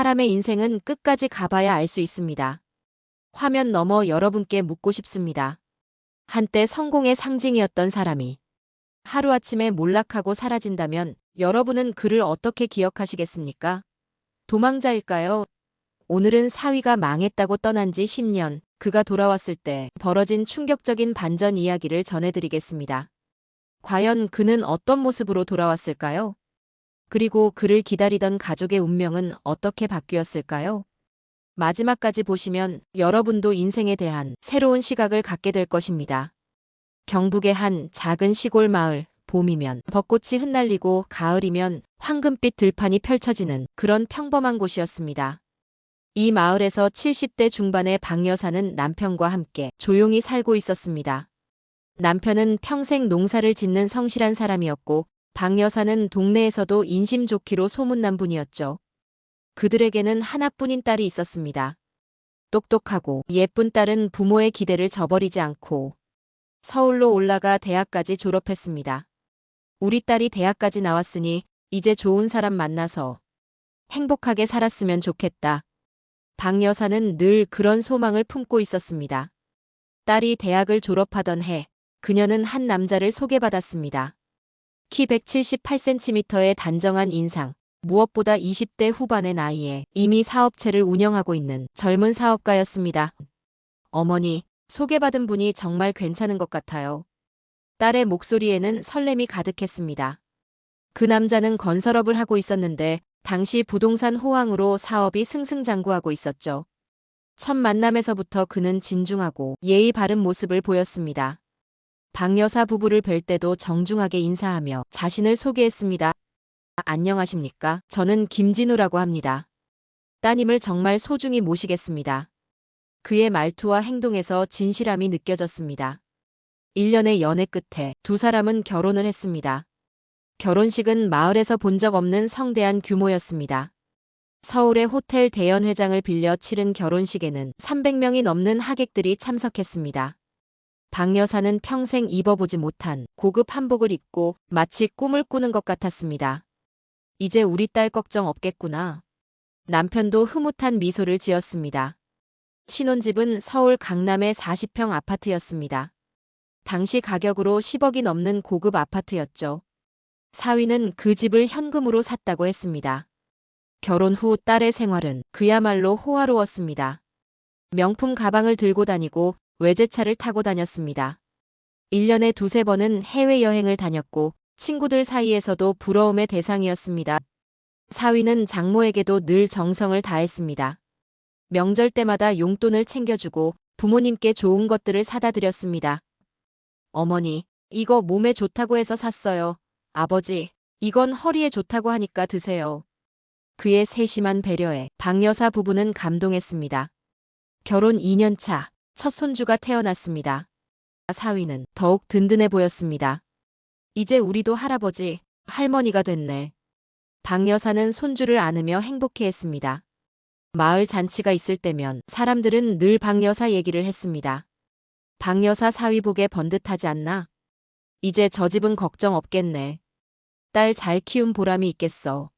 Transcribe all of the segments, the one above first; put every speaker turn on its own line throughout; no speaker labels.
사람의 인생은 끝까지 가봐야 알 수 있습니다. 화면 너머 여러분께 묻고 싶습니다. 한때 성공의 상징이었던 사람이 하루아침에 몰락하고 사라진다면 여러분은 그를 어떻게 기억하시겠습니까? 도망자일까요? 오늘은 사위가 망했다고 떠난 지 10년, 그가 돌아왔을 때 벌어진 충격적인 반전 이야기를 전해드리겠습니다. 과연 그는 어떤 모습으로 돌아왔을까요? 그리고 그를 기다리던 가족의 운명은 어떻게 바뀌었을까요? 마지막까지 보시면 여러분도 인생에 대한 새로운 시각을 갖게 될 것입니다. 경북의 한 작은 시골 마을, 봄이면 벚꽃이 흩날리고 가을이면 황금빛 들판이 펼쳐지는 그런 평범한 곳이었습니다. 이 마을에서 70대 중반의 박 여사는 남편과 함께 조용히 살고 있었습니다. 남편은 평생 농사를 짓는 성실한 사람이었고 박 여사는 동네에서도 인심 좋기로 소문난 분이었죠. 그들에게는 하나뿐인 딸이 있었습니다. 똑똑하고 예쁜 딸은 부모의 기대를 저버리지 않고 서울로 올라가 대학까지 졸업했습니다. 우리 딸이 대학까지 나왔으니 이제 좋은 사람 만나서 행복하게 살았으면 좋겠다. 박 여사는 늘 그런 소망을 품고 있었습니다. 딸이 대학을 졸업하던 해, 그녀는 한 남자를 소개받았습니다. 키 178cm의 단정한 인상, 무엇보다 20대 후반의 나이에 이미 사업체를 운영하고 있는 젊은 사업가였습니다. 어머니, 소개받은 분이 정말 괜찮은 것 같아요. 딸의 목소리에는 설렘이 가득했습니다. 그 남자는 건설업을 하고 있었는데 당시 부동산 호황으로 사업이 승승장구하고 있었죠. 첫 만남에서부터 그는 진중하고 예의 바른 모습을 보였습니다. 박 여사 부부를 뵐 때도 정중하게 인사하며 자신을 소개했습니다. 안녕하십니까? 저는 김진우라고 합니다. 따님을 정말 소중히 모시겠습니다. 그의 말투와 행동에서 진실함이 느껴졌습니다. 1년의 연애 끝에 두 사람은 결혼을 했습니다. 결혼식은 마을에서 본 적 없는 성대한 규모였습니다. 서울의 호텔 대연회장을 빌려 치른 결혼식에는 300명이 넘는 하객들이 참석했습니다. 박 여사는 평생 입어보지 못한 고급 한복을 입고 마치 꿈을 꾸는 것 같았습니다. 이제 우리 딸 걱정 없겠구나. 남편도 흐뭇한 미소를 지었습니다. 신혼집은 서울 강남의 40평 아파트였습니다. 당시 가격으로 10억이 넘는 고급 아파트였죠. 사위는 그 집을 현금으로 샀다고 했습니다. 결혼 후 딸의 생활은 그야말로 호화로웠습니다. 명품 가방을 들고 다니고 외제차를 타고 다녔습니다. 1년에 두세 번은 해외여행을 다녔고 친구들 사이에서도 부러움의 대상이었습니다. 사위는 장모에게도 늘 정성을 다했습니다. 명절 때마다 용돈을 챙겨주고 부모님께 좋은 것들을 사다 드렸습니다. 어머니, 이거 몸에 좋다고 해서 샀어요. 아버지, 이건 허리에 좋다고 하니까 드세요. 그의 세심한 배려에 박 여사 부부는 감동했습니다. 결혼 2년 차, 첫 손주가 태어났습니다. 사위는 더욱 든든해 보였습니다. 이제 우리도 할아버지, 할머니가 됐네. 박 여사는 손주를 안으며 행복해했습니다. 마을 잔치가 있을 때면 사람들은 늘 박 여사 얘기를 했습니다. 박 여사 사위복에 번듯하지 않나? 이제 저 집은 걱정 없겠네. 딸 잘 키운 보람이 있겠어.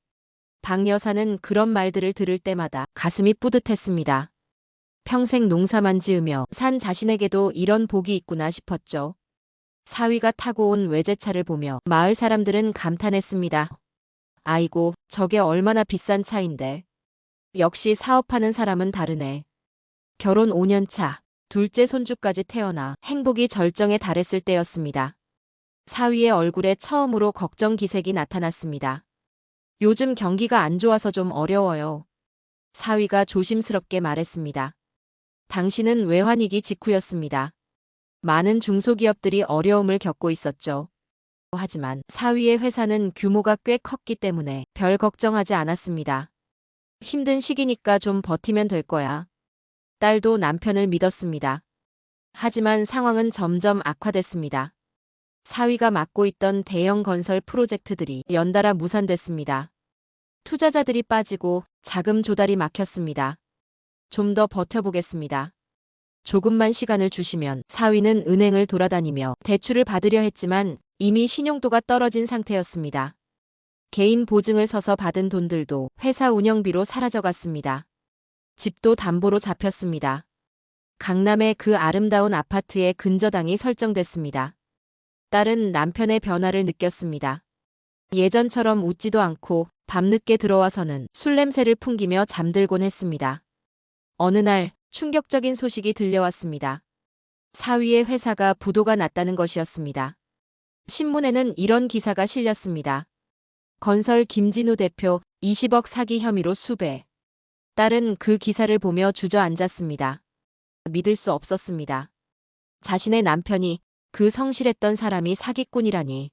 박 여사는 그런 말들을 들을 때마다 가슴이 뿌듯했습니다. 평생 농사만 지으며 산 자신에게도 이런 복이 있구나 싶었죠. 사위가 타고 온 외제차를 보며 마을 사람들은 감탄했습니다. 아이고, 저게 얼마나 비싼 차인데. 역시 사업하는 사람은 다르네. 결혼 5년 차, 둘째 손주까지 태어나 행복이 절정에 달했을 때였습니다. 사위의 얼굴에 처음으로 걱정 기색이 나타났습니다. 요즘 경기가 안 좋아서 좀 어려워요. 사위가 조심스럽게 말했습니다. 당신은 외환위기 직후였습니다. 많은 중소기업들이 어려움을 겪고 있었죠. 하지만 사위의 회사는 규모가 꽤 컸기 때문에 별 걱정하지 않았습니다. 힘든 시기니까 좀 버티면 될 거야. 딸도 남편을 믿었습니다. 하지만 상황은 점점 악화됐습니다. 사위가 맡고 있던 대형 건설 프로젝트들이 연달아 무산됐습니다. 투자자들이 빠지고 자금 조달이 막혔습니다. 좀 더 버텨보겠습니다. 조금만 시간을 주시면 사위는 은행을 돌아다니며 대출을 받으려 했지만 이미 신용도가 떨어진 상태였습니다. 개인 보증을 서서 받은 돈들도 회사 운영비로 사라져갔습니다. 집도 담보로 잡혔습니다. 강남의 그 아름다운 아파트에 근저당이 설정됐습니다. 딸은 남편의 변화를 느꼈습니다. 예전처럼 웃지도 않고 밤늦게 들어와서는 술 냄새를 풍기며 잠들곤 했습니다. 어느 날 충격적인 소식이 들려왔습니다. 사위의 회사가 부도가 났다는 것이었습니다. 신문에는 이런 기사가 실렸습니다. 건설 김진우 대표 20억 사기 혐의로 수배. 딸은 그 기사를 보며 주저앉았습니다. 믿을 수 없었습니다. 자신의 남편이 그 성실했던 사람이 사기꾼이라니.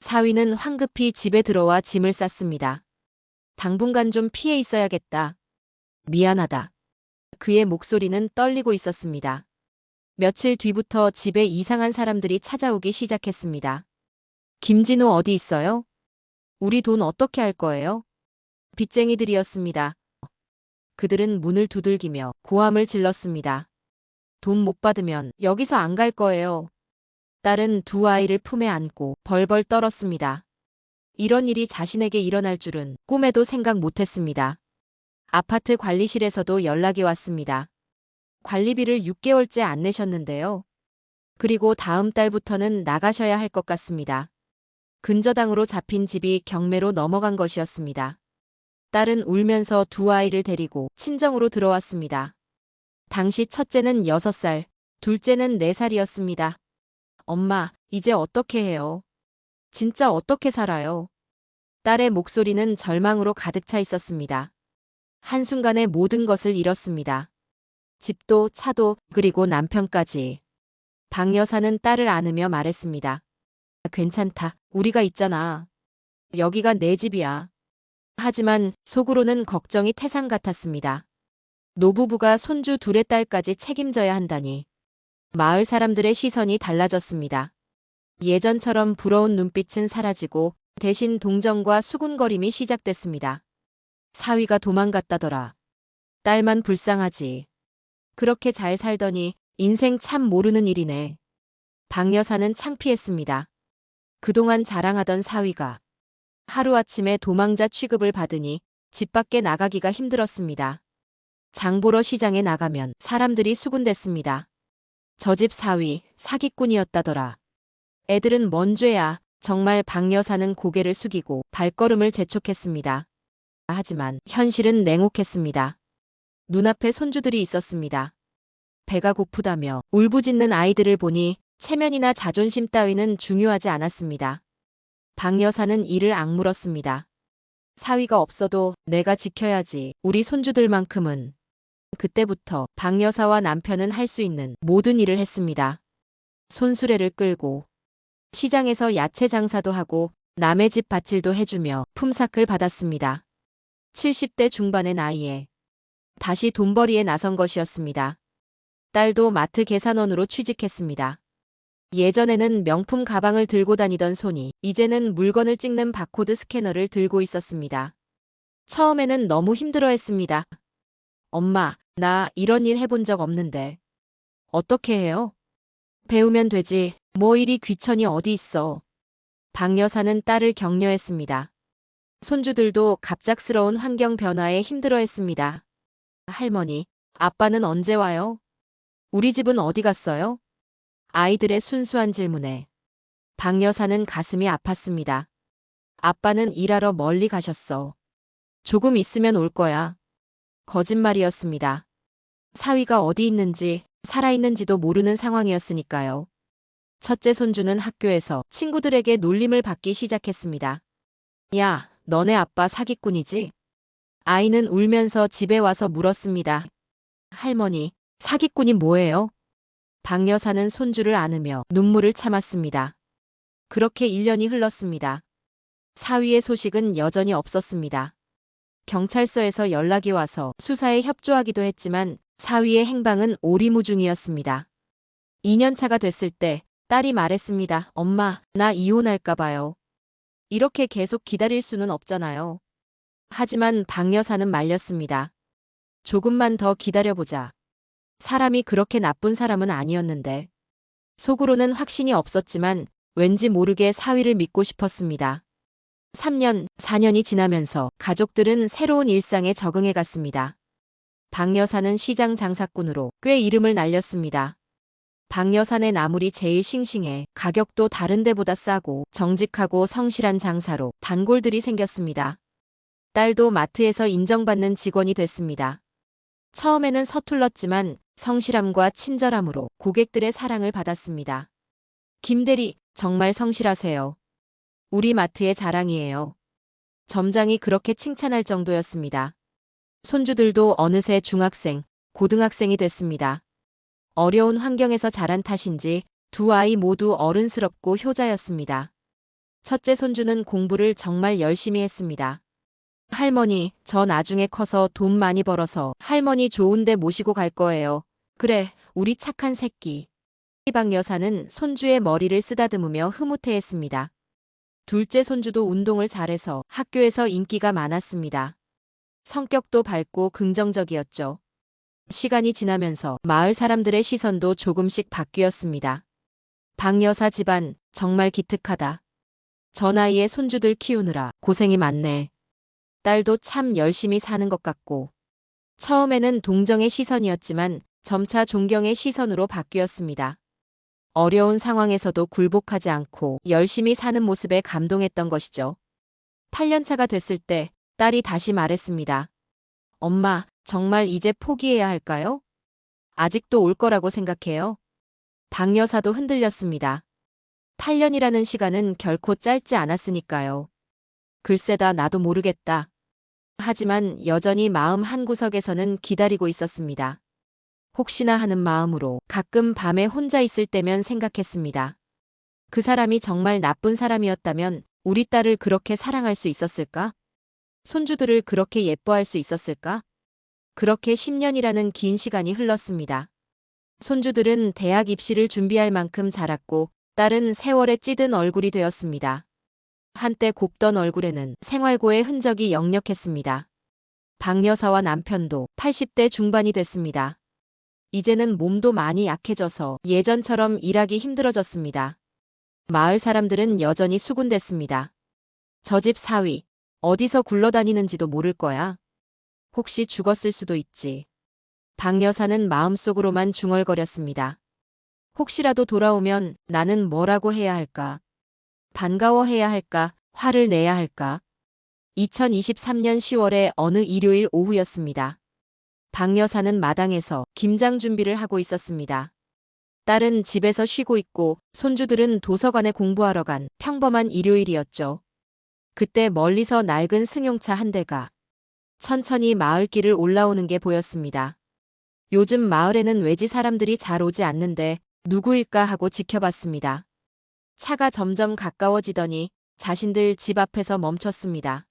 사위는 황급히 집에 들어와 짐을 쌌습니다. 당분간 좀 피해 있어야겠다. 미안하다. 그의 목소리는 떨리고 있었습니다. 며칠 뒤부터 집에 이상한 사람들이 찾아오기 시작했습니다. 김진우 어디 있어요? 우리 돈 어떻게 할 거예요? 빚쟁이들이었습니다. 그들은 문을 두들기며 고함을 질렀습니다. 돈 못 받으면 여기서 안 갈 거예요. 딸은 두 아이를 품에 안고 벌벌 떨었습니다. 이런 일이 자신에게 일어날 줄은 꿈에도 생각 못했습니다. 아파트 관리실에서도 연락이 왔습니다. 관리비를 6개월째 안 내셨는데요. 그리고 다음 달부터는 나가셔야 할 것 같습니다. 근저당으로 잡힌 집이 경매로 넘어간 것이었습니다. 딸은 울면서 두 아이를 데리고 친정으로 들어왔습니다. 당시 첫째는 6살, 둘째는 4살이었습니다. 엄마, 이제 어떻게 해요? 진짜 어떻게 살아요? 딸의 목소리는 절망으로 가득 차 있었습니다. 한순간에 모든 것을 잃었습니다. 집도 차도 그리고 남편까지. 박 여사는 딸을 안으며 말했습니다. 괜찮다. 우리가 있잖아. 여기가 내 집이야. 하지만 속으로는 걱정이 태산 같았습니다. 노부부가 손주 둘의 딸까지 책임져야 한다니. 마을 사람들의 시선이 달라졌습니다. 예전처럼 부러운 눈빛은 사라지고 대신 동정과 수군거림이 시작됐습니다. 사위가 도망갔다더라. 딸만 불쌍하지. 그렇게 잘 살더니 인생 참 모르는 일이네. 박 여사는 창피했습니다. 그동안 자랑하던 사위가 하루아침에 도망자 취급을 받으니 집 밖에 나가기가 힘들었습니다. 장보러 시장에 나가면 사람들이 수군댔습니다. 저 집 사위 사기꾼이었다더라. 애들은 뭔 죄야. 정말 박 여사는 고개를 숙이고 발걸음을 재촉했습니다. 하지만 현실은 냉혹했습니다. 눈앞에 손주들이 있었습니다. 배가 고프다며 울부짖는 아이들을 보니 체면이나 자존심 따위는 중요하지 않았습니다. 박 여사는 이를 악물었습니다. 사위가 없어도 내가 지켜야지 우리 손주들만큼은. 그때부터 박 여사와 남편은 할 수 있는 모든 일을 했습니다. 손수레를 끌고 시장에서 야채 장사도 하고 남의 집 밭일도 해주며 품삯을 받았습니다. 70대 중반의 나이에 다시 돈벌이에 나선 것이었습니다. 딸도 마트 계산원으로 취직했습니다. 예전에는 명품 가방을 들고 다니던 손이 이제는 물건을 찍는 바코드 스캐너를 들고 있었습니다. 처음에는 너무 힘들어했습니다. 엄마, 나 이런 일 해본 적 없는데. 어떻게 해요? 배우면 되지. 뭐 일이 귀천이 어디 있어. 박 여사는 딸을 격려했습니다. 손주들도 갑작스러운 환경 변화에 힘들어했습니다. 할머니, 아빠는 언제 와요? 우리 집은 어디 갔어요? 아이들의 순수한 질문에 박 여사는 가슴이 아팠습니다. 아빠는 일하러 멀리 가셨어. 조금 있으면 올 거야. 거짓말이었습니다. 사위가 어디 있는지 살아있는지도 모르는 상황이었으니까요. 첫째 손주는 학교에서 친구들에게 놀림을 받기 시작했습니다. 야, 너네 아빠 사기꾼이지? 아이는 울면서 집에 와서 물었습니다. 할머니, 사기꾼이 뭐예요? 박 여사는 손주를 안으며 눈물을 참았습니다. 그렇게 1년이 흘렀습니다. 사위의 소식은 여전히 없었습니다. 경찰서에서 연락이 와서 수사에 협조하기도 했지만 사위의 행방은 오리무중이었습니다. 2년차가 됐을 때 딸이 말했습니다. 엄마, 나 이혼할까 봐요. 이렇게 계속 기다릴 수는 없잖아요. 하지만 박 여사는 말렸습니다. 조금만 더 기다려보자. 사람이 그렇게 나쁜 사람은 아니었는데. 속으로는 확신이 없었지만 왠지 모르게 사위를 믿고 싶었습니다. 3년, 4년이 지나면서 가족들은 새로운 일상에 적응해 갔습니다. 박 여사는 시장 장사꾼으로 꽤 이름을 날렸습니다. 박 여사네 나물이 제일 싱싱해 가격도 다른 데보다 싸고 정직하고 성실한 장사로 단골들이 생겼습니다. 딸도 마트에서 인정받는 직원이 됐습니다. 처음에는 서툴렀지만 성실함과 친절함으로 고객들의 사랑을 받았습니다. 김대리, 정말 성실하세요. 우리 마트의 자랑이에요. 점장이 그렇게 칭찬할 정도였습니다. 손주들도 어느새 중학생, 고등학생이 됐습니다. 어려운 환경에서 자란 탓인지 두 아이 모두 어른스럽고 효자였습니다. 첫째 손주는 공부를 정말 열심히 했습니다. 할머니, 저 나중에 커서 돈 많이 벌어서 할머니 좋은데 모시고 갈 거예요. 그래, 우리 착한 새끼. 이방 여사는 손주의 머리를 쓰다듬으며 흐뭇해했습니다. 둘째 손주도 운동을 잘해서 학교에서 인기가 많았습니다. 성격도 밝고 긍정적이었죠. 시간이 지나면서 마을 사람들의 시선도 조금씩 바뀌었습니다. 박 여사 집안 정말 기특하다. 저 나이에 손주들 키우느라 고생이 많네. 딸도 참 열심히 사는 것 같고. 처음에는 동정의 시선이었지만 점차 존경의 시선으로 바뀌었습니다. 어려운 상황에서도 굴복하지 않고 열심히 사는 모습에 감동했던 것이죠. 8년차가 됐을 때 딸이 다시 말했습니다. 엄마, 정말 이제 포기해야 할까요? 아직도 올 거라고 생각해요. 박 여사도 흔들렸습니다. 8년이라는 시간은 결코 짧지 않았으니까요. 글쎄다 나도 모르겠다. 하지만 여전히 마음 한구석에서는 기다리고 있었습니다. 혹시나 하는 마음으로 가끔 밤에 혼자 있을 때면 생각했습니다. 그 사람이 정말 나쁜 사람이었다면 우리 딸을 그렇게 사랑할 수 있었을까? 손주들을 그렇게 예뻐할 수 있었을까? 그렇게 10년이라는 긴 시간이 흘렀습니다. 손주들은 대학 입시를 준비할 만큼 자랐고 딸은 세월에 찌든 얼굴이 되었습니다. 한때 곱던 얼굴에는 생활고의 흔적이 역력했습니다. 박 여사와 남편도 80대 중반이 됐습니다. 이제는 몸도 많이 약해져서 예전처럼 일하기 힘들어졌습니다. 마을 사람들은 여전히 수군댔습니다. 저 집 사위, 어디서 굴러다니는지도 모를 거야. 혹시 죽었을 수도 있지. 박 여사는 마음속으로만 중얼거렸습니다. 혹시라도 돌아오면 나는 뭐라고 해야 할까? 반가워해야 할까? 화를 내야 할까? 2023년 10월의 어느 일요일 오후였습니다. 박 여사는 마당에서 김장 준비를 하고 있었습니다. 딸은 집에서 쉬고 있고 손주들은 도서관에 공부하러 간 평범한 일요일이었죠. 그때 멀리서 낡은 승용차 한 대가 천천히 마을길을 올라오는 게 보였습니다. 요즘 마을에는 외지 사람들이 잘 오지 않는데 누구일까 하고 지켜봤습니다. 차가 점점 가까워지더니 자신들 집 앞에서 멈췄습니다.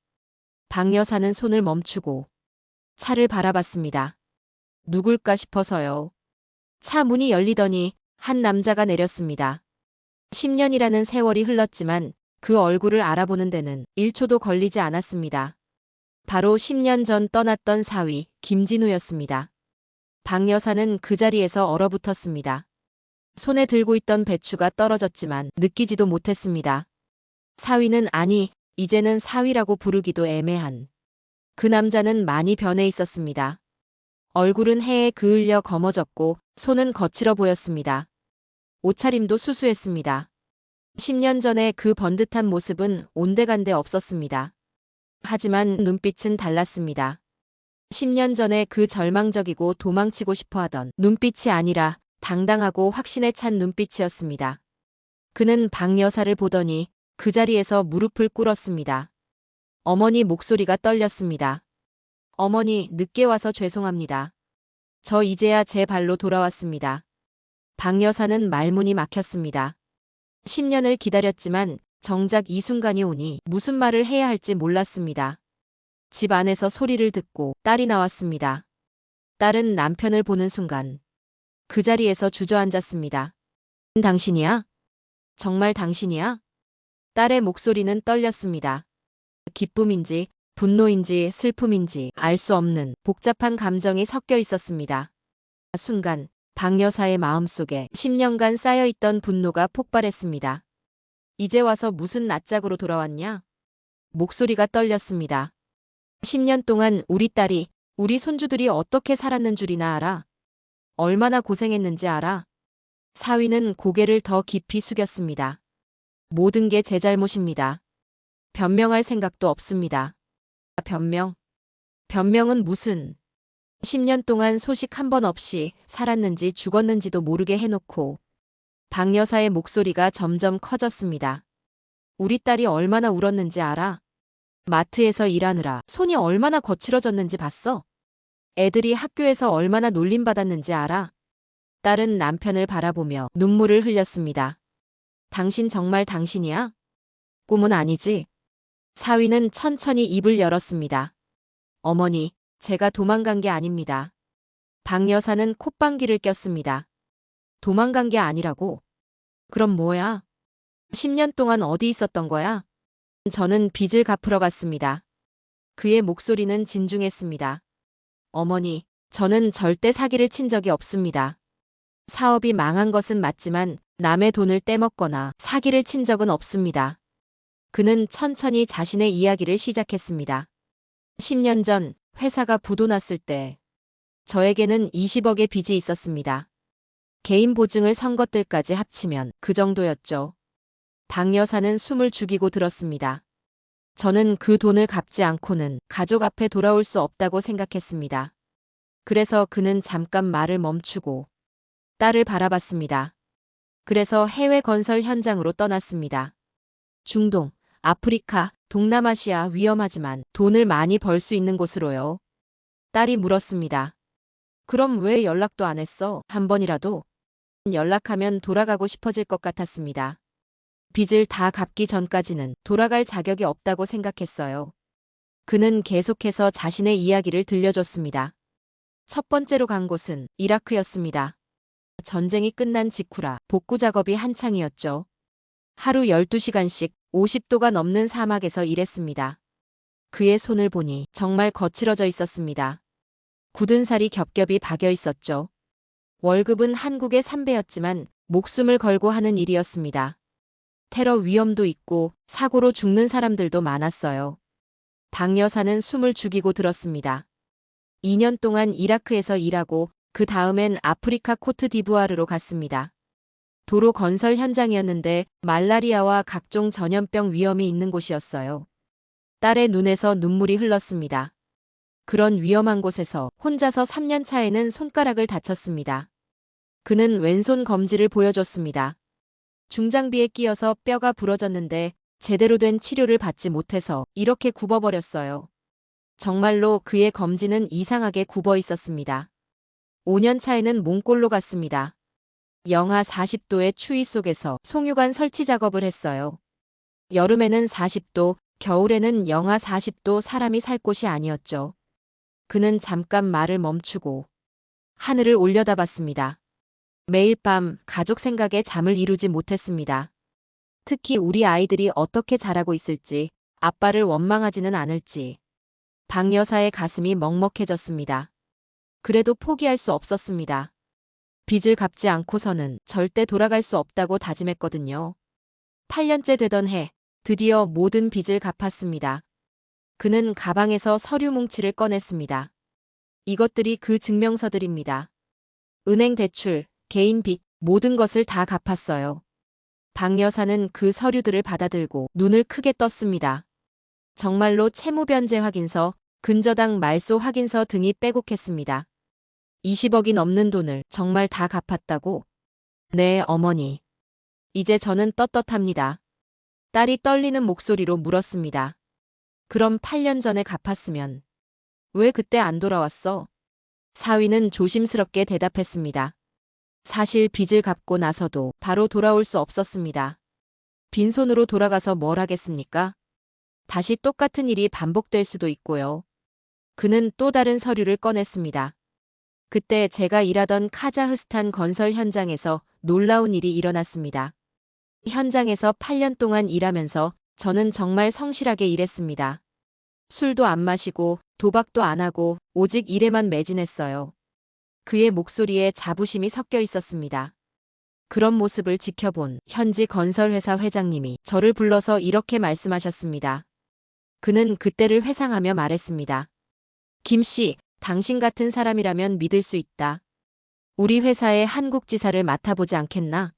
박 여사는 손을 멈추고 차를 바라봤습니다. 누굴까 싶어서요. 차 문이 열리더니 한 남자가 내렸습니다. 10년이라는 세월이 흘렀지만 그 얼굴을 알아보는 데는 1초도 걸리지 않았습니다. 바로 10년 전 떠났던 사위 김진우였습니다. 박 여사는 그 자리에서 얼어붙었습니다. 손에 들고 있던 배추가 떨어졌지만 느끼지도 못했습니다. 사위는 아니, 이제는 사위라고 부르기도 애매한. 그 남자는 많이 변해 있었습니다. 얼굴은 해에 그을려 검어졌고 손은 거칠어 보였습니다. 옷차림도 수수했습니다. 10년 전에 그 번듯한 모습은 온데간데 없었습니다. 하지만 눈빛은 달랐습니다. 10년 전에 그 절망적이고 도망치고 싶어 하던 눈빛이 아니라 당당하고 확신에 찬 눈빛이었습니다. 그는 박 여사를 보더니 그 자리에서 무릎을 꿇었습니다. 어머니 목소리가 떨렸습니다. 어머니, 늦게 와서 죄송합니다. 저 이제야 제 발로 돌아왔습니다. 박 여사는 말문이 막혔습니다. 10년을 기다렸지만 정작 이 순간이 오니 무슨 말을 해야 할지 몰랐습니다. 집 안에서 소리를 듣고 딸이 나왔습니다. 딸은 남편을 보는 순간 그 자리에서 주저앉았습니다. 당신이야? 정말 당신이야? 딸의 목소리는 떨렸습니다. 기쁨인지 분노인지 슬픔인지 알 수 없는 복잡한 감정이 섞여 있었습니다. 순간 박 여사의 마음속에 10년간 쌓여있던 분노가 폭발했습니다. 이제 와서 무슨 낯짝으로 돌아왔냐? 목소리가 떨렸습니다. 10년 동안 우리 딸이, 우리 손주들이 어떻게 살았는 줄이나 알아? 얼마나 고생했는지 알아? 사위는 고개를 더 깊이 숙였습니다. 모든 게 제 잘못입니다. 변명할 생각도 없습니다. 변명? 변명은 무슨? 10년 동안 소식 한 번 없이 살았는지 죽었는지도 모르게 해놓고 박 여사의 목소리가 점점 커졌습니다. 우리 딸이 얼마나 울었는지 알아? 마트에서 일하느라 손이 얼마나 거칠어졌는지 봤어? 애들이 학교에서 얼마나 놀림받았는지 알아? 딸은 남편을 바라보며 눈물을 흘렸습니다. 당신 정말 당신이야? 꿈은 아니지? 사위는 천천히 입을 열었습니다. 어머니, 제가 도망간 게 아닙니다. 박 여사는 콧방귀를 꼈습니다. 도망간 게 아니라고? 그럼 뭐야? 10년 동안 어디 있었던 거야? 저는 빚을 갚으러 갔습니다. 그의 목소리는 진중했습니다. 어머니, 저는 절대 사기를 친 적이 없습니다. 사업이 망한 것은 맞지만 남의 돈을 떼먹거나 사기를 친 적은 없습니다. 그는 천천히 자신의 이야기를 시작했습니다. 10년 전 회사가 부도났을 때 저에게는 20억의 빚이 있었습니다. 개인 보증을 선 것들까지 합치면 그 정도였죠. 박 여사는 숨을 죽이고 들었습니다. 저는 그 돈을 갚지 않고는 가족 앞에 돌아올 수 없다고 생각했습니다. 그래서 그는 잠깐 말을 멈추고 딸을 바라봤습니다. 그래서 해외 건설 현장으로 떠났습니다. 중동, 아프리카, 동남아시아 위험하지만 돈을 많이 벌 수 있는 곳으로요. 딸이 물었습니다. 그럼 왜 연락도 안 했어? 한 번이라도? 연락하면 돌아가고 싶어질 것 같았습니다. 빚을 다 갚기 전까지는 돌아갈 자격이 없다고 생각했어요. 그는 계속해서 자신의 이야기를 들려줬습니다. 첫 번째로 간 곳은 이라크였습니다. 전쟁이 끝난 직후라 복구 작업이 한창이었죠. 하루 12시간씩 50도가 넘는 사막에서 일했습니다. 그의 손을 보니 정말 거칠어져 있었습니다. 굳은 살이 겹겹이 박여 있었죠. 월급은 한국의 3배였지만 목숨을 걸고 하는 일이었습니다. 테러 위험도 있고 사고로 죽는 사람들도 많았어요. 박 여사는 숨을 죽이고 들었습니다. 2년 동안 이라크에서 일하고 그 다음엔 아프리카 코트 디부아르로 갔습니다. 도로 건설 현장이었는데 말라리아와 각종 전염병 위험이 있는 곳이었어요. 딸의 눈에서 눈물이 흘렀습니다. 그런 위험한 곳에서 혼자서 3년 차에는 손가락을 다쳤습니다. 그는 왼손 검지를 보여줬습니다. 중장비에 끼어서 뼈가 부러졌는데 제대로 된 치료를 받지 못해서 이렇게 굽어버렸어요. 정말로 그의 검지는 이상하게 굽어 있었습니다. 5년 차에는 몽골로 갔습니다. 영하 40도의 추위 속에서 송유관 설치 작업을 했어요. 여름에는 40도, 겨울에는 영하 40도 사람이 살 곳이 아니었죠. 그는 잠깐 말을 멈추고 하늘을 올려다봤습니다. 매일 밤 가족 생각에 잠을 이루지 못했습니다. 특히 우리 아이들이 어떻게 자라고 있을지, 아빠를 원망하지는 않을지. 박 여사의 가슴이 먹먹해졌습니다. 그래도 포기할 수 없었습니다. 빚을 갚지 않고서는 절대 돌아갈 수 없다고 다짐했거든요. 8년째 되던 해, 드디어 모든 빚을 갚았습니다. 그는 가방에서 서류 뭉치를 꺼냈습니다. 이것들이 그 증명서들입니다. 은행 대출, 개인 빚, 모든 것을 다 갚았어요. 박 여사는 그 서류들을 받아들고 눈을 크게 떴습니다. 정말로 채무변제 확인서, 근저당 말소 확인서 등이 빼곡했습니다. 20억이 넘는 돈을 정말 다 갚았다고? 네, 어머니. 이제 저는 떳떳합니다. 딸이 떨리는 목소리로 물었습니다. 그럼 8년 전에 갚았으면 왜 그때 안 돌아왔어? 사위는 조심스럽게 대답했습니다. 사실 빚을 갚고 나서도 바로 돌아올 수 없었습니다. 빈손으로 돌아가서 뭘 하겠습니까? 다시 똑같은 일이 반복될 수도 있고요. 그는 또 다른 서류를 꺼냈습니다. 그때 제가 일하던 카자흐스탄 건설 현장에서 놀라운 일이 일어났습니다. 현장에서 8년 동안 일하면서 저는 정말 성실하게 일했습니다. 술도 안 마시고 도박도 안 하고 오직 일에만 매진했어요. 그의 목소리에 자부심이 섞여 있었습니다. 그런 모습을 지켜본 현지 건설회사 회장님이 저를 불러서 이렇게 말씀하셨습니다. 그는 그때를 회상하며 말했습니다. 김 씨, 당신 같은 사람이라면 믿을 수 있다. 우리 회사의 한국 지사를 맡아보지 않겠나?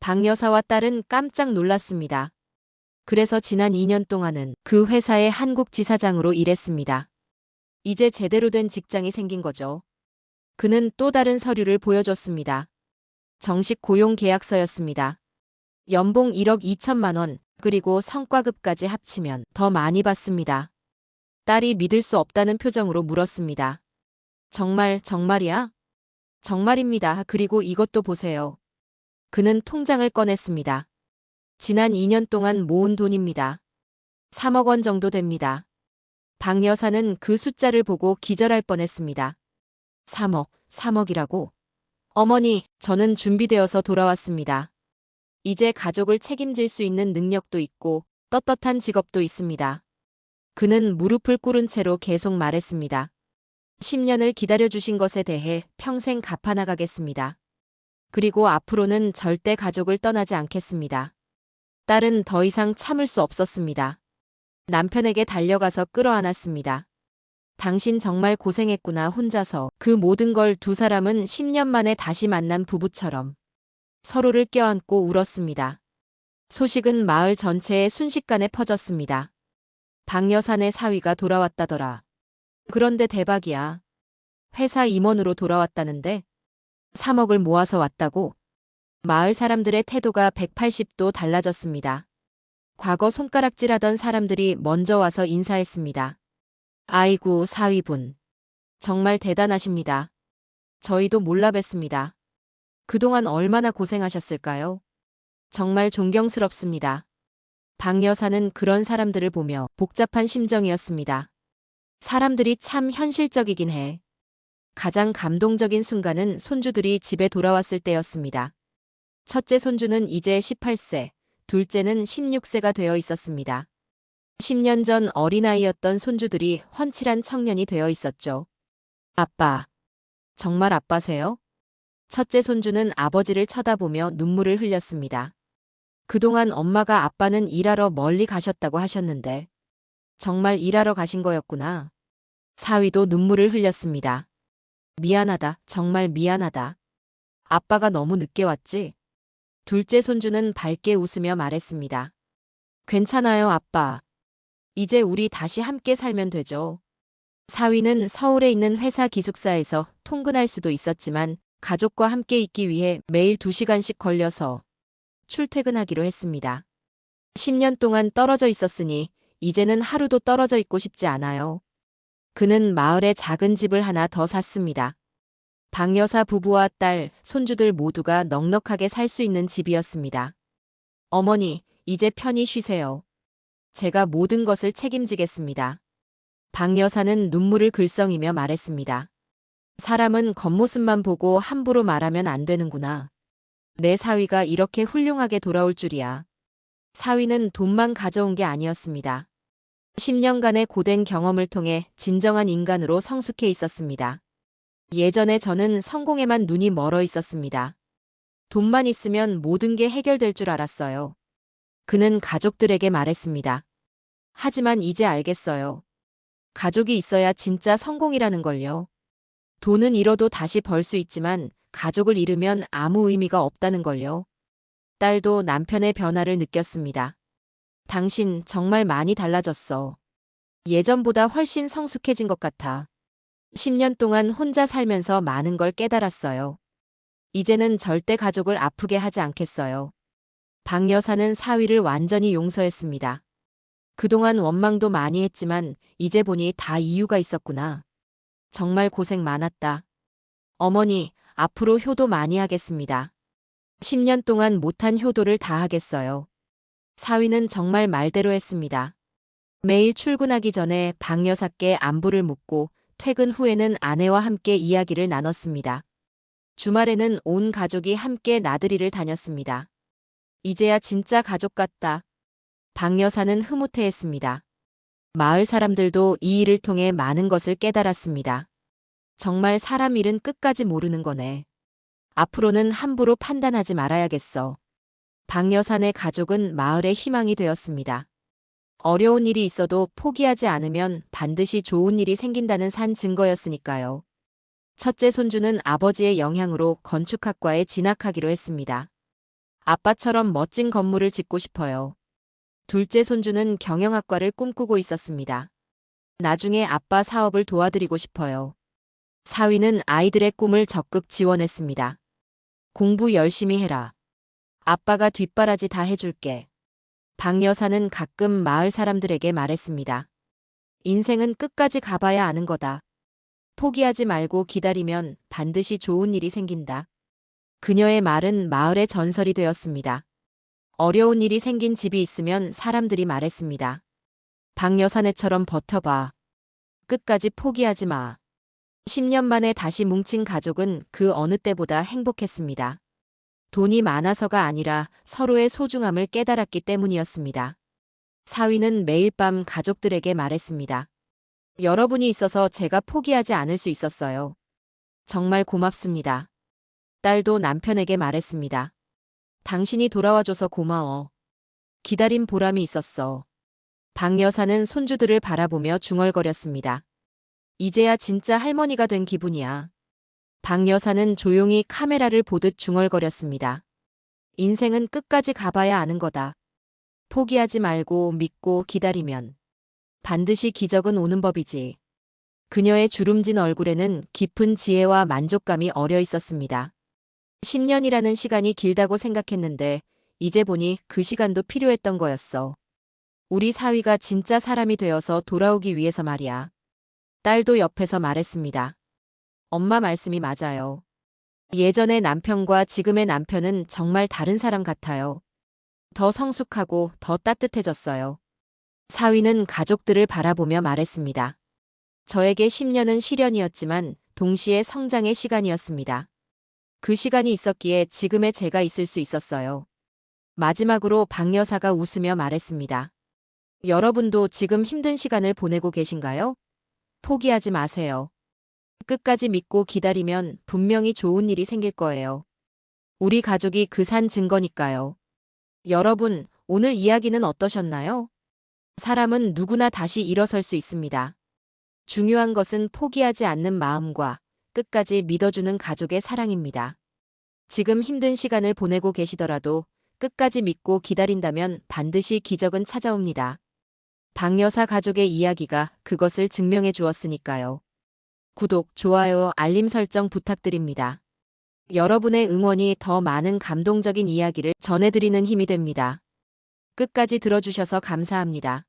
박 여사와 딸은 깜짝 놀랐습니다. 그래서 지난 2년 동안은 그 회사의 한국 지사장으로 일했습니다. 이제 제대로 된 직장이 생긴 거죠. 그는 또 다른 서류를 보여줬습니다. 정식 고용 계약서였습니다. 연봉 1억 2천만 원, 그리고 성과급까지 합치면 더 많이 받습니다. 딸이 믿을 수 없다는 표정으로 물었습니다. 정말, 정말이야? 정말입니다. 그리고 이것도 보세요. 그는 통장을 꺼냈습니다. 지난 2년 동안 모은 돈입니다. 3억 원 정도 됩니다. 박 여사는 그 숫자를 보고 기절할 뻔했습니다. 3억, 3억이라고? 어머니, 저는 준비되어서 돌아왔습니다. 이제 가족을 책임질 수 있는 능력도 있고 떳떳한 직업도 있습니다. 그는 무릎을 꿇은 채로 계속 말했습니다. 10년을 기다려주신 것에 대해 평생 갚아나가겠습니다. 그리고 앞으로는 절대 가족을 떠나지 않겠습니다. 딸은 더 이상 참을 수 없었습니다. 남편에게 달려가서 끌어안았습니다. 당신 정말 고생했구나 혼자서 그 모든 걸 두 사람은 10년 만에 다시 만난 부부처럼 서로를 껴안고 울었습니다. 소식은 마을 전체에 순식간에 퍼졌습니다. 박여산의 사위가 돌아왔다더라. 그런데 대박이야. 회사 임원으로 돌아왔다는데 3억을 모아서 왔다고? 마을 사람들의 태도가 180도 달라졌습니다. 과거 손가락질하던 사람들이 먼저 와서 인사했습니다. 아이고 사위분. 정말 대단하십니다. 저희도 몰라 뵀습니다. 그동안 얼마나 고생하셨을까요? 정말 존경스럽습니다. 박 여사는 그런 사람들을 보며 복잡한 심정이었습니다. 사람들이 참 현실적이긴 해. 가장 감동적인 순간은 손주들이 집에 돌아왔을 때였습니다. 첫째 손주는 이제 18세, 둘째는 16세가 되어 있었습니다. 10년 전 어린아이였던 손주들이 훤칠한 청년이 되어 있었죠. 아빠. 정말 아빠세요? 첫째 손주는 아버지를 쳐다보며 눈물을 흘렸습니다. 그동안 엄마가 아빠는 일하러 멀리 가셨다고 하셨는데 정말 일하러 가신 거였구나. 사위도 눈물을 흘렸습니다. 미안하다. 정말 미안하다. 아빠가 너무 늦게 왔지? 둘째 손주는 밝게 웃으며 말했습니다. 괜찮아요, 아빠. 이제 우리 다시 함께 살면 되죠. 사위는 서울에 있는 회사 기숙사에서 통근할 수도 있었지만 가족과 함께 있기 위해 매일 2시간씩 걸려서 출퇴근하기로 했습니다. 10년 동안 떨어져 있었으니 이제는 하루도 떨어져 있고 싶지 않아요. 그는 마을에 작은 집을 하나 더 샀습니다. 박 여사 부부와 딸, 손주들 모두가 넉넉하게 살 수 있는 집이었습니다. 어머니, 이제 편히 쉬세요. 제가 모든 것을 책임지겠습니다. 박 여사는 눈물을 글썽이며 말했습니다. 사람은 겉모습만 보고 함부로 말하면 안 되는구나. 내 사위가 이렇게 훌륭하게 돌아올 줄이야. 사위는 돈만 가져온 게 아니었습니다. 10년간의 고된 경험을 통해 진정한 인간으로 성숙해 있었습니다. 예전에 저는 성공에만 눈이 멀어 있었습니다. 돈만 있으면 모든 게 해결될 줄 알았어요. 그는 가족들에게 말했습니다. 하지만 이제 알겠어요. 가족이 있어야 진짜 성공이라는 걸요. 돈은 잃어도 다시 벌 수 있지만 가족을 잃으면 아무 의미가 없다는 걸요. 딸도 남편의 변화를 느꼈습니다. 당신 정말 많이 달라졌어. 예전보다 훨씬 성숙해진 것 같아. 10년 동안 혼자 살면서 많은 걸 깨달았어요. 이제는 절대 가족을 아프게 하지 않겠어요. 박 여사는 사위를 완전히 용서했습니다. 그동안 원망도 많이 했지만 이제 보니 다 이유가 있었구나. 정말 고생 많았다. 어머니, 앞으로 효도 많이 하겠습니다. 10년 동안 못한 효도를 다 하겠어요. 사위는 정말 말대로 했습니다. 매일 출근하기 전에 박 여사께 안부를 묻고 퇴근 후에는 아내와 함께 이야기를 나눴습니다. 주말에는 온 가족이 함께 나들이를 다녔습니다. 이제야 진짜 가족 같다. 박 여사는 흐뭇해했습니다. 마을 사람들도 이 일을 통해 많은 것을 깨달았습니다. 정말 사람 일은 끝까지 모르는 거네. 앞으로는 함부로 판단하지 말아야겠어. 박 여사네 가족은 마을의 희망이 되었습니다. 어려운 일이 있어도 포기하지 않으면 반드시 좋은 일이 생긴다는 산 증거였으니까요. 첫째 손주는 아버지의 영향으로 건축학과에 진학하기로 했습니다. 아빠처럼 멋진 건물을 짓고 싶어요. 둘째 손주는 경영학과를 꿈꾸고 있었습니다. 나중에 아빠 사업을 도와드리고 싶어요. 사위는 아이들의 꿈을 적극 지원했습니다. 공부 열심히 해라. 아빠가 뒷바라지 다 해줄게. 박 여사는 가끔 마을 사람들에게 말했습니다. 인생은 끝까지 가봐야 아는 거다. 포기하지 말고 기다리면 반드시 좋은 일이 생긴다. 그녀의 말은 마을의 전설이 되었습니다. 어려운 일이 생긴 집이 있으면 사람들이 말했습니다. 박 여사네처럼 버텨봐. 끝까지 포기하지 마. 10년 만에 다시 뭉친 가족은 그 어느 때보다 행복했습니다. 돈이 많아서가 아니라 서로의 소중함을 깨달았기 때문이었습니다. 사위는 매일 밤 가족들에게 말했습니다. 여러분이 있어서 제가 포기하지 않을 수 있었어요. 정말 고맙습니다. 딸도 남편에게 말했습니다. 당신이 돌아와줘서 고마워. 기다린 보람이 있었어. 박 여사는 손주들을 바라보며 중얼거렸습니다. 이제야 진짜 할머니가 된 기분이야. 박 여사는 조용히 카메라를 보듯 중얼거렸습니다. 인생은 끝까지 가봐야 아는 거다. 포기하지 말고 믿고 기다리면 반드시 기적은 오는 법이지. 그녀의 주름진 얼굴에는 깊은 지혜와 만족감이 어려 있었습니다. 10년이라는 시간이 길다고 생각했는데 이제 보니 그 시간도 필요했던 거였어. 우리 사위가 진짜 사람이 되어서 돌아오기 위해서 말이야. 딸도 옆에서 말했습니다. 엄마 말씀이 맞아요. 예전의 남편과 지금의 남편은 정말 다른 사람 같아요. 더 성숙하고 더 따뜻해졌어요. 사위는 가족들을 바라보며 말했습니다. 저에게 10년은 시련이었지만 동시에 성장의 시간이었습니다. 그 시간이 있었기에 지금의 제가 있을 수 있었어요. 마지막으로 박 여사가 웃으며 말했습니다. 여러분도 지금 힘든 시간을 보내고 계신가요? 포기하지 마세요. 끝까지 믿고 기다리면 분명히 좋은 일이 생길 거예요. 우리 가족이 그 산 증거니까요. 여러분, 오늘 이야기는 어떠셨나요? 사람은 누구나 다시 일어설 수 있습니다. 중요한 것은 포기하지 않는 마음과 끝까지 믿어주는 가족의 사랑입니다. 지금 힘든 시간을 보내고 계시더라도 끝까지 믿고 기다린다면 반드시 기적은 찾아옵니다. 박 여사 가족의 이야기가 그것을 증명해 주었으니까요. 구독, 좋아요, 알림 설정 부탁드립니다. 여러분의 응원이 더 많은 감동적인 이야기를 전해드리는 힘이 됩니다. 끝까지 들어주셔서 감사합니다.